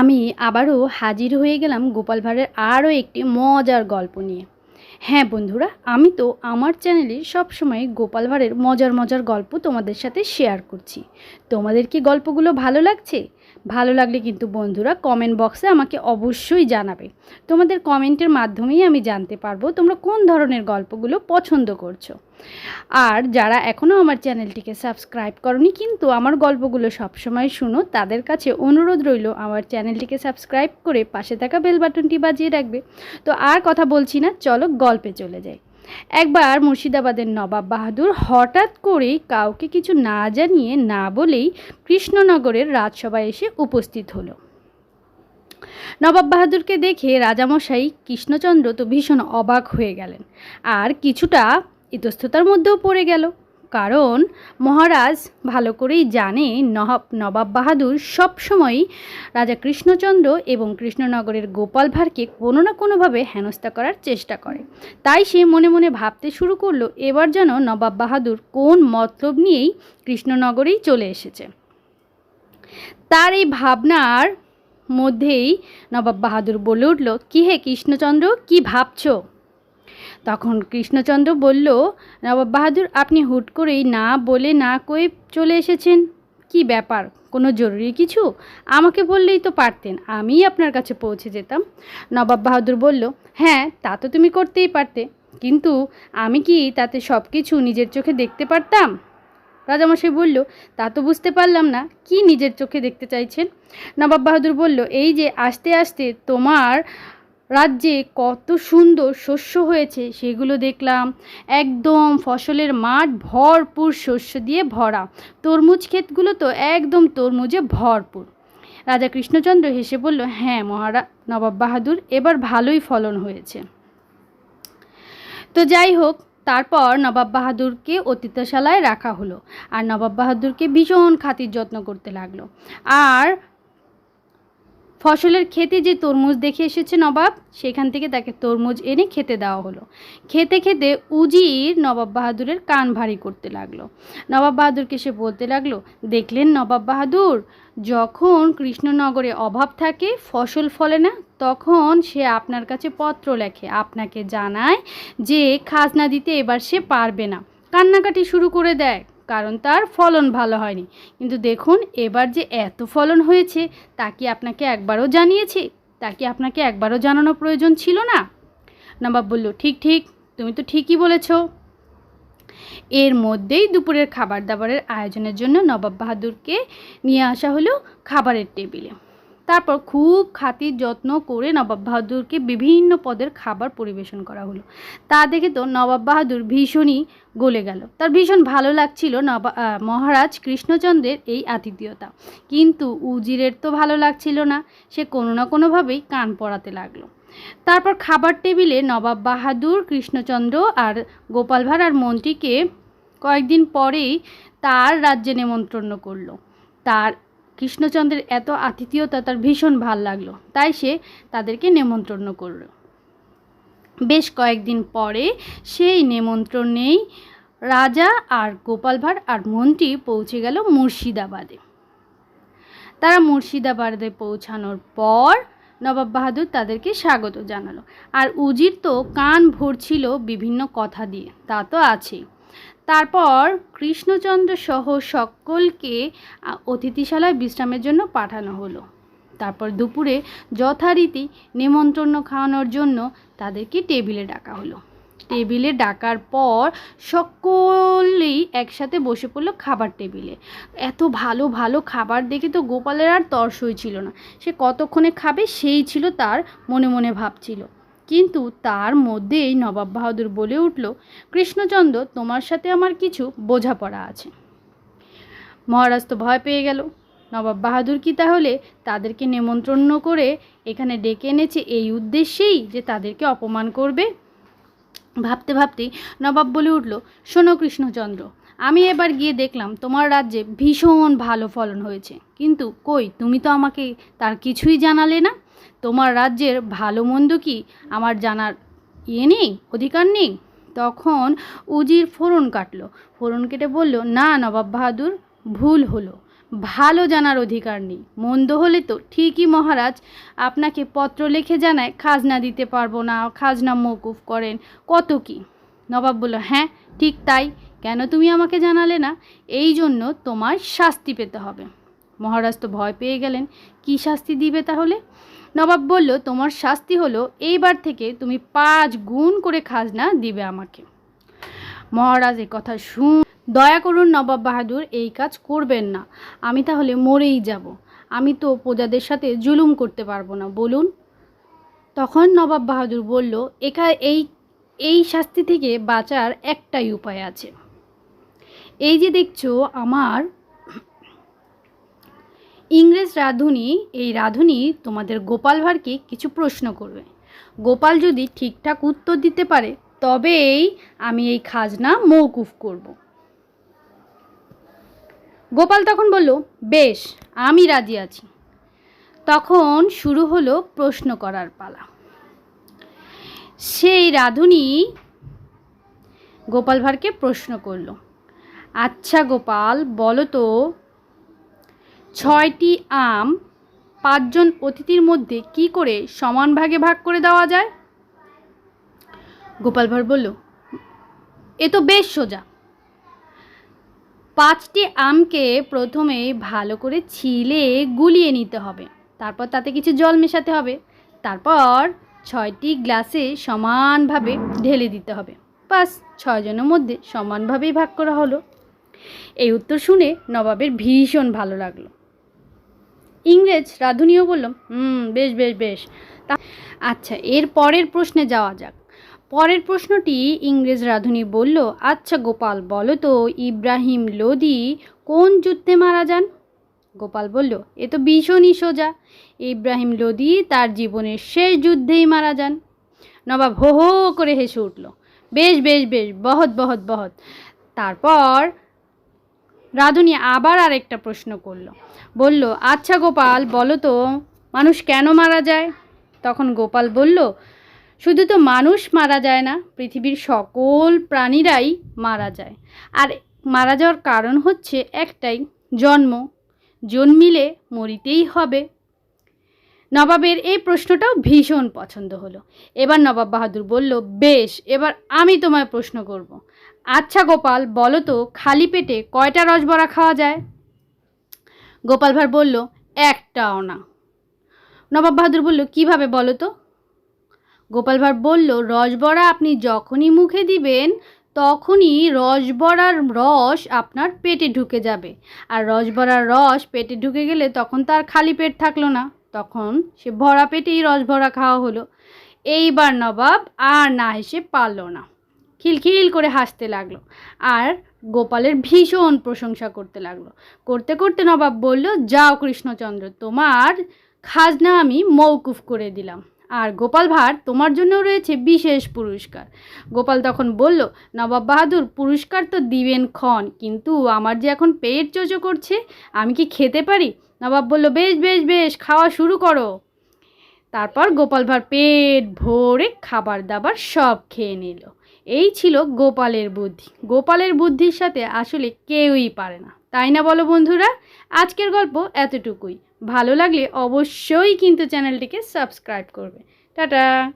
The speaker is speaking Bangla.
আমি আবারও হাজির হয়ে গেলাম গোপাল ভাঁড়ের আরও একটি মজার গল্প নিয়ে। হ্যাঁ বন্ধুরা, আমি তো আমার চ্যানেলে সবসময় গোপাল ভাঁড়ের মজার মজার গল্প তোমাদের সাথে শেয়ার করছি। তোমাদের কি গল্পগুলো ভালো লাগছে? ভালো লাগলে কিন্তু বন্ধুরা কমেন্ট বক্সে আমাকে অবশ্যই জানাবে। তোমাদের কমেন্টের মাধ্যমেই আমি জানতে পারব তোমরা কোন ধরনের গল্পগুলো পছন্দ করছ। আর যারা এখনও আমার চ্যানেলটিকে সাবস্ক্রাইব করনি কিন্তু আমার গল্পগুলো সবসময় শুনো, তাদের কাছে অনুরোধ রইল আমার চ্যানেলটিকে সাবস্ক্রাইব করে পাশে থাকা বেল বাটনটি বাজিয়ে রাখবে। তো আর কথা বলছি না, চলো গল্পে চলে যাই। একবার মুর্শিদাবাদের নবাব বাহাদুর হঠাৎ করেই কাউকে কিছু না জানিয়ে না বলেই কৃষ্ণনগরের রাজসভায় এসে উপস্থিত হলো। নবাব বাহাদুরকে দেখে রাজামশাই কৃষ্ণচন্দ্র তো ভীষণ অবাক হয়ে গেলেন। আর কিছুটা ইতস্ততার মধ্যেও পড়ে গেল। কারণ মহারাজ ভালো করেই জানে নবাব নবাব বাহাদুর সবসময়ই রাজা কৃষ্ণচন্দ্র এবং কৃষ্ণনগরের গোপাল ভাঁড়কে কোনো না কোনোভাবে হেনস্থা করার চেষ্টা করে। তাই সে মনে মনে ভাবতে শুরু করল, এবার যেন নবাব বাহাদুর কোন মতলব নিয়েই কৃষ্ণনগরেই চলে এসেছে। তার এই ভাবনার মধ্যেই নবাব বাহাদুর বলে উঠল, কী হে কৃষ্ণচন্দ্র, কি ভাবছ? তখন কৃষ্ণচন্দ্র বলল, নবাব বাহাদুর, আপনি হুট করেই না বলে না কয়ে চলে এসেছেন? কি ব্যাপার? কোনো জরুরি কিছু? আমাকে বললেই তো পারতেন, আমিই আপনার কাছে পৌঁছে যেতাম। নবাব বাহাদুর বলল হ্যাঁ তা তো তুমি করতেই পারতে, কিন্তু আমি কি তাতে সব কিছু নিজের চোখে দেখতে পারতাম? রাজামশাই বলল, তা তো বুঝতে পারলাম না, কি নিজের চোখে দেখতে চাইছেন? নবাব বাহাদুর বলল, এই যে, আস্তে আস্তে তোমার রাজ্যে কত সুন্দর শস্য হয়েছে সেগুলো দেখলাম। একদম ফসলের মাঠ ভরপুর শস্য দিয়ে ভরা। তরমুজ ক্ষেতগুলো তো একদম তরমুজে ভরপুর। রাজা কৃষ্ণচন্দ্র হেসে বলল হ্যাঁ মহারা, নবাব বাহাদুর, এবার ভালোই ফলন হয়েছে। তো যাই হোক, তারপর নবাব বাহাদুরকে অতিথিশালায় রাখা হলো। আর নবাব বাহাদুরকে ভীষণ খাতির যত্ন করতে লাগল। আর ফসলের খেতে যে তরমুজ দেখে এসেছে নবাব, সেখান থেকে তাকে তরমুজ এনে খেতে দেওয়া হলো। খেতে খেতে উজির নবাব বাহাদুরের কান ভারী করতে লাগল। নবাব বাহাদুরকে সে বলতে লাগল, দেখলেন নবাব বাহাদুর? যখন কৃষ্ণনগরে অভাব থাকে, ফসল ফলে না, তখন সে আপনার কাছে পত্র লেখে। আপনাকে জানায় যে, খাজনা দিতে এবার সে পারবে না। কান্নাকাটি শুরু করে দেয়। কারণ তার ফলন ভালো হয়নি। কিন্তু দেখুন, এবার যে এত ফলন হয়েছে, তা কি আপনাকে একবারও জানিয়েছি? তা কি আপনাকে একবারও জানানো প্রয়োজন ছিল না? নবাব বলল, ঠিক ঠিক, তুমি তো ঠিকই বলেছ। এর মধ্যেই দুপুরের খাবার দাবারের আয়োজনের জন্য নবাব বাহাদুরকে নিয়ে আসা হলো খাবারের টেবিলে। তারপর খুব খাতির যত্ন করে নবাব বাহাদুরকে বিভিন্ন পদের খাবার পরিবেশন করা হলো। তা দেখে তো নবাব বাহাদুর ভীষণই গলে গেল। তার ভীষণ ভালো লাগছিল নবা মহারাজ কৃষ্ণচন্দ্রের এই আতিথেয়তা। কিন্তু উজিরের তো ভালো লাগছিল না, সে কোনো না কোনোভাবেই কান পড়াতে লাগল। তারপর খাবার টেবিলে নবাব বাহাদুর, কৃষ্ণচন্দ্র আর গোপাল ভাঁড় আর মন্ত্রীকে কয়েকদিন পরেই তার রাজ্যে নেমন্ত্রণ করল। তার কৃষ্ণচন্দ্রের এত আতিথেয়তা তার ভীষণ ভালো লাগল। তাই সে তাদেরকে নেমন্ত্রণ করল। বেশ কয়েকদিন পরে সেই নেমন্ত্রণেই রাজা আর গোপাল ভাঁড় আর মন্ত্রী পৌঁছে গেল মুর্শিদাবাদে। তারা মুর্শিদাবাদে পৌঁছানোর পর নবাব বাহাদুর তাদেরকে স্বাগত জানালো। আর উজির তো কান ভরছিল বিভিন্ন কথা দিয়ে, তা তো আছেই। তারপর কৃষ্ণচন্দ্র সহ সকলকে অতিথিশালায় বিশ্রামের জন্য পাঠানো হলো। তারপর দুপুরে যথারীতি নেমন্ত্রণ খাওয়ানোর জন্য তাদেরকে টেবিলে ডাকা হলো। টেবিলে ডাকার পর সকলেই একসাথে বসে পড়ল খাবার টেবিলে। এত ভালো ভালো খাবার দেখে তো গোপালের আর তর্সই ছিল না। সে কতক্ষণে খাবে সেই ছিল তার মনে মনে ভাবছিল কিন্তু তার মধ্যেই নবাব বাহাদুর বলে উঠল, কৃষ্ণচন্দ্র, তোমার সাথে আমার কিছু বোঝাপড়া আছে। মহারাজ তো ভয় পেয়ে গেল। নবাব বাহাদুর কি তাহলে তাদেরকে নেমন্ত্রণ করে এখানে ডেকে এনেছে এই উদ্দেশ্যেই যে তাদেরকে অপমান করবে? ভাবতে ভাবতেই নবাব বলে উঠল, শোনো কৃষ্ণচন্দ্র, আমি এবার গিয়ে দেখলাম তোমার রাজ্যে ভীষণ ভালো ফলন হয়েছে। কিন্তু কই, তুমি তো আমাকে তার কিছুই জানালে না? তোমার রাজ্যের ভালো মন্দ কি? আমার জানার ইয়ে নেই? অধিকার নেই? তখন উজির ফোড়ন কাটলো। ফোড়ন কেটে বলল, না নবাব বাহাদুর, ভুল হলো। ভালো জানার অধিকার নেই। মন্দ হলে তো ঠিকই মহারাজ, আপনাকে পত্র লিখে জানায় খাজনা দিতে পারব না, খাজনা মৌকুফ করেন। কত কি? নবাব বলল হ্যাঁ ঠিক তাই। কেন তুমি আমাকে জানালে না? এই জন্য তোমার শাস্তি পেতে হবে। মহারাজ তো ভয় পেয়ে গেলেন। কি শাস্তি দিবে তাহলে? নবাব বলল, তোমার শাস্তি হলো, এইবার থেকে তুমি পাঁচ গুণ করে খাজনা দিবে আমাকে। মহারাজ এই কথা শুন, দয়া করুন নবাব বাহাদুর, এই কাজ করবেন না। আমি তাহলে মরেই যাব। আমি তো প্রজাদের সাথে জুলুম করতে পারব না, বলুন। তখন নবাব বাহাদুর বলল, একা এই এই শাস্তি থেকে বাঁচার একটাই উপায় আছে। এই যে দেখছ, আমার ইংরেজ রাঁধুনি, এই রাঁধুনি তোমাদের গোপাল ভাঁড়কে কিছু প্রশ্ন করবে। গোপাল যদি ঠিকঠাক উত্তর দিতে পারে, তবেই আমি এই খাজনা মৌকুফ করব। গোপাল তখন বলল, বেশ, আমি রাজি আছি। তখন শুরু হলো প্রশ্ন করার পালা। সেই রাঁধুনি গোপাল ভাঁড়কে প্রশ্ন করল আচ্ছা গোপাল, বলো তো ছয়টি আম পাঁচজন অতিথির মধ্যে কি করে সমান ভাগে ভাগ করে দেওয়া যায়? গোপাল ভাঁড় বলল, এ তো বেশ সোজা। পাঁচটি আমকে প্রথমে ভালো করে ছিলে গুলিয়ে নিতে হবে। তারপর তাতে কিছু জল মেশাতে হবে। তারপর ছয়টি গ্লাসে সমানভাবে ঢেলে দিতে হবে। বাস ছয়জনের মধ্যে সমানভাবেই ভাগ করা হলো। এই উত্তর শুনে নবাবের ভীষণ ভালো লাগল। ইংরেজ রাঁধুনিও বলল, হুম, বেশ বেশ বেশ। তা আচ্ছা এর পরের প্রশ্নে যাওয়া যাক। পরের প্রশ্নটি ইংরেজ রাঁধুনি বলল আচ্ছা গোপাল, বলো তো, ইব্রাহিম লোদি কোন যুদ্ধে মারা যান? গোপাল বলল, এ তো ভীষণই সোজা। ইব্রাহিম লোদি তার জীবনের শেষ যুদ্ধেই মারা যান। নবাব হো হো করে হেসে উঠল, বেশ বেশ বেশ, বহৎ বহৎ বহৎ। তারপর রাধুনি আবার আরেকটা প্রশ্ন করল। বলল আচ্ছা গোপাল, বলো তো, মানুষ কেন মারা যায়? তখন গোপাল বলল, শুধু তো মানুষ মারা যায় না, পৃথিবীর সকল প্রাণীরাই মারা যায়। আর মারা যাওয়ার কারণ হচ্ছে একটাই, জন্ম। জন্মিলে মরিতেই হবে। নবাবের এই প্রশ্নটাও ভীষণ পছন্দ হলো। এবার নবাব বাহাদুর বলল, বেশ, এবার আমি তোমায় প্রশ্ন করব। আচ্ছা গোপাল, বলো তো, খালি পেটে কয়টা রসবড়া খাওয়া যায়? গোপাল ভাঁড় বলল, একটাও না। নবাব বাহাদুর বলল, কীভাবে বলো তো? গোপাল ভাঁড় বলল, রসবড়া আপনি যখনই মুখে দিবেন, তখনই রসবড়ার রস আপনার পেটে ঢুকে যাবে। আর রসবড়ার রস পেটে ঢুকে গেলে তখন তার খালি পেট থাকল না। তখন সে ভরা পেটেই রসভরা খাওয়া হলো। এইবার নবাব আর না এসে পারল না। খিলখিল করে হাসতে লাগল আর গোপালের ভীষণ প্রশংসা করতে লাগল। করতে করতে নবাব বলল, যাও কৃষ্ণচন্দ্র, তোমার খাজনা আমি মৌকুফ করে দিলাম। আর গোপাল ভাঁড় তোমার জন্যও রয়েছে বিশেষ পুরস্কার। গোপাল তখন বলল, নবাব বাহাদুর, পুরস্কার তো দিবেন ক্ষণ, কিন্তু আমার যে এখন পেট চোচো করছে, আমি কি খেতে পারি? নবাব বলল, বেশ বেশ বেশ, খাওয়া শুরু করো। তারপর গোপাল ভাঁড় পেট ভরে খাবার দাবার সব খেয়ে নিল। এই ছিল গোপালের বুদ্ধি। গোপালের বুদ্ধির সাথে আসলে কেউই পারে না। তাই না বলো বন্ধুরা? আজকের গল্প এতটুকুই। ভালো লাগলে অবশ্যই কিন্তু চ্যানেলটিকে সাবস্ক্রাইব করবে। টাটা!